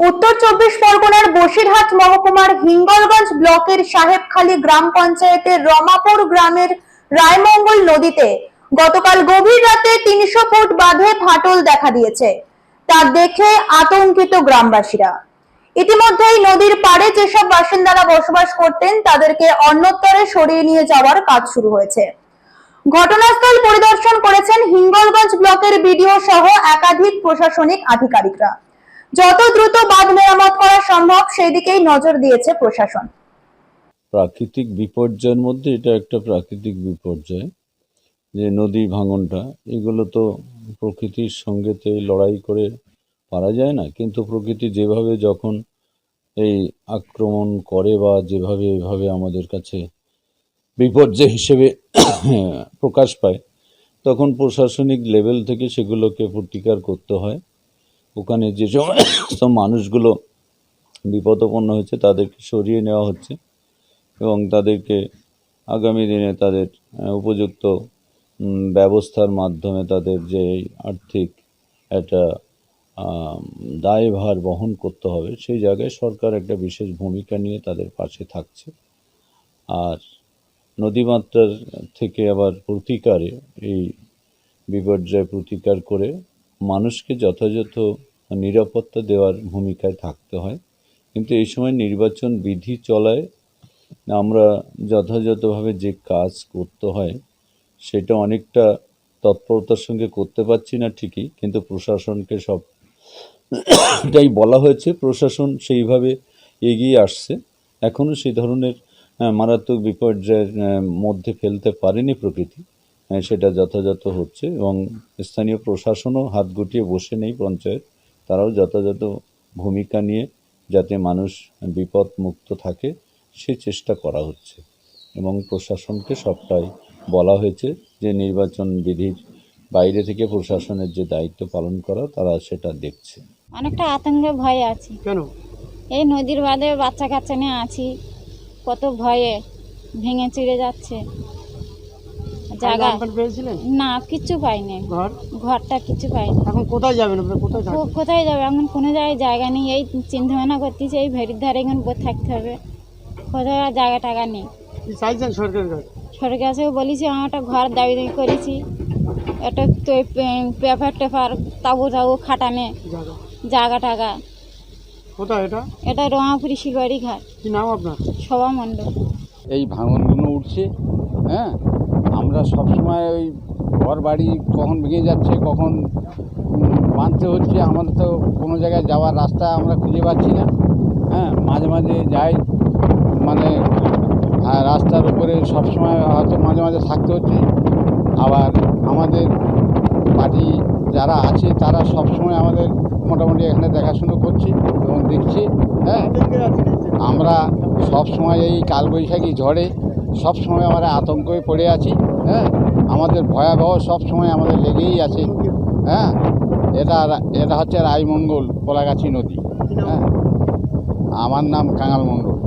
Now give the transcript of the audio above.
উত্তর চব্বিশ পরগনার বসিরহাট মহকুমার হিঙ্গলগঞ্জ ব্লকের সাহেবখালী গ্রাম পঞ্চায়েতের রমাপুর গ্রামের রায়মঙ্গল নদীতে গতকাল গভীর রাতে তিনশো ফুট বাঁধে ফাটল দেখা দিয়েছে। তা দেখে আতঙ্কিত গ্রামবাসীরা। ইতিমধ্যেই নদীর পাড়ে যেসব বাসিন্দারা বসবাস করতেন, তাদেরকে অন্যত্তরে সরিয়ে নিয়ে যাওয়ার কাজ শুরু হয়েছে। ঘটনাস্থল পরিদর্শন করেছেন হিঙ্গলগঞ্জ ব্লকের বিডিও সহ একাধিক প্রশাসনিক আধিকারিকরা। যত দ্রুত বাঁধ মেরামত করা সম্ভব সেই দিকেই নজর দিয়েছে প্রশাসন। প্রাকৃতিক বিপর্যয়ের মধ্যে এটা একটা প্রাকৃতিক বিপর্যয়, যে নদী ভাঙনটা, এগুলো তো প্রকৃতির সঙ্গেতে লড়াই করে পারা যায় না। কিন্তু প্রকৃতি যেভাবে যখন এই আক্রমণ করে বা যেভাবে এভাবে আমাদের কাছে বিপর্যয় হিসেবে প্রকাশ পায়, তখন প্রশাসনিক লেভেল থেকে সেগুলোকে প্রতিকার করতে হয়। ওখানে যে সমস্ত মানুষগুলো বিপদপন্ন হয়েছে, তাদেরকে সরিয়ে নেওয়া হচ্ছে এবং তাদেরকে আগামী দিনে তাদের উপযুক্ত ব্যবস্থার মাধ্যমে তাদের যে আর্থিক একটা দায়ভার বহন করতে হবে, সেই জায়গায় সরকার একটা বিশেষ ভূমিকা নিয়ে তাদের পাশে থাকছে। আর নদীমাত্রার থেকে আবার প্রতিকারে, এই বিপর্যয় প্রতিকার করে মানুষকে যথাযথ নিরাপত্তা দেওয়ার ভূমিকায় থাকতে হয়। কিন্তু এই সময় নির্বাচন বিধি চলায় আমরা যথাযথভাবে যে কাজ করতে হয়, সেটা অনেকটা তৎপরতার সঙ্গে করতে পারছি না ঠিকই, কিন্তু প্রশাসনকে সব এটাই বলা হয়েছে, প্রশাসন সেইভাবে এগিয়ে আসছে। এখনও সেই ধরনের মারাত্মক বিপর্যয়ের মধ্যে ফেলতে পারেনি প্রকৃতি। সেটা যথাযথ হচ্ছে এবং স্থানীয় প্রশাসনও হাত গুটিয়ে বসে নেই পঞ্চায়েত। তারাও যথাযথ ভূমিকা নিয়ে যাতে মানুষ বিপদ মুক্ত থাকে সে চেষ্টা করা হচ্ছে। এবং প্রশাসনকে সবটাই বলা হয়েছে যে নির্বাচন বিধির বাইরে থেকে প্রশাসনের যে দায়িত্ব পালন করা তারা সেটা দেখছে। অনেকটা আতঙ্কে ভয়ে আছি। কেন? এই নদীর বাঁধে বাচ্চা কাচ্চা নিয়ে আছি কত ভয়ে ভেঙে চিড়ে যাচ্ছে। জায়গা পেয়েছিলেন? না কিচ্ছু পাইনি। ঘর? ঘরটা কিছু পাইনি। এখন কোথায় যাবেন কোথায় কোথায় যাবে? এখন কোনো জায়গায় জায়গা নেই। এই চিন্তা ভাবনা করতেছি এই ভেরির ধারে এখন থাকতে হবে। কোথায় আর জায়গা টাকা নেই। চাইছেন সরকারের কাছে? সরকার কাছে বলেছি আমার একটা ঘর দাবি দাবি করেছি। একটা তো পেপার টেপার তাবু তাবু খাটানে জায়গা। জায়গা টাকা কোথায় এটা? এটা রমাপুরি শিলবাড়ি ঘাট। কি নাম আপনার? সভা মণ্ডল। এই ভাঙনগুলো উঠছে হ্যাঁ? আমরা সবসময় ওই ঘর বাড়ি কখন ভেঙে যাচ্ছে, কখন বাঁধতে হচ্ছে, আমাদের তো কোনো জায়গায় যাওয়ার রাস্তা আমরা খুঁজে পাচ্ছি না। হ্যাঁ মাঝে মাঝে যাই মানে রাস্তার উপরে সবসময় হয়তো মাঝে মাঝে থাকতে হচ্ছে। আবার আমাদের পার্টি যারা আছে, তারা সবসময় আমাদের মোটামুটি এখানে দেখাশুনো করছে এবং দেখছে হ্যাঁ। আমরা সব সময় এই কালবৈশাখী ঝড়ে সব সময় আমরা আতঙ্কে পড়ে আছি। হ্যাঁ আমাদের ভয়াবহ সব সময় আমাদের লেগেই আছে। হ্যাঁ এটা এটা হচ্ছে রায়মঙ্গল কোলাগাছি নদী। হ্যাঁ আমার নাম কাঙাল মণ্ডল